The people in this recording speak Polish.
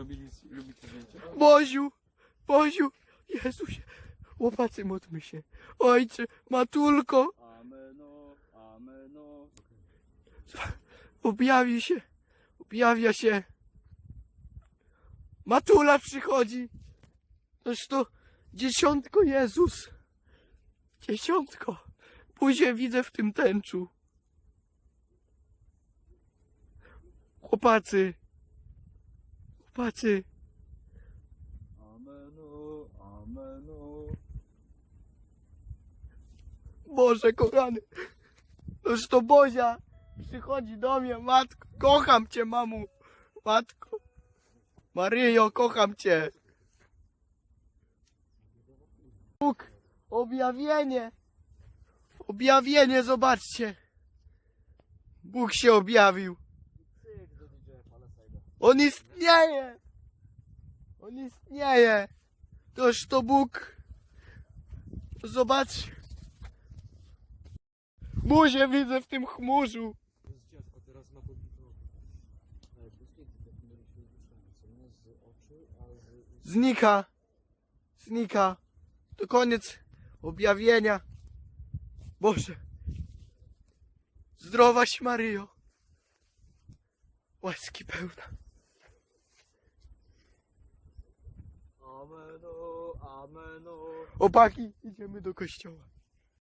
Robili, lubicie zdjęcia? Boziu, Boziu, Jezusie, łopacy módlmy się. Ojcze, Matulko, Ameno, ameno. objawi się, objawia się. Matula przychodzi. Toż to dziesiątko Jezus. Dziesiątko. Buzię widzę w tym tęczu. Chłopacy. Chłopacy. Ameno, ameno. Boże kochany. Toż to Bozia przychodzi do mnie, matko. Kocham cię, mamu. Matko. Maryjo, kocham cię. Bóg, objawienie. Objawienie, zobaczcie. Bóg się objawił. On istnieje. On istnieje. Toż to Bóg. Zobaczcie. Buzię widzę w tym chmurzu. Znika. Znika. To koniec objawienia. Boże. Zdrowaś Maryjo. Łaski pełna. Ameno, ameno. Opaki, idziemy do kościoła.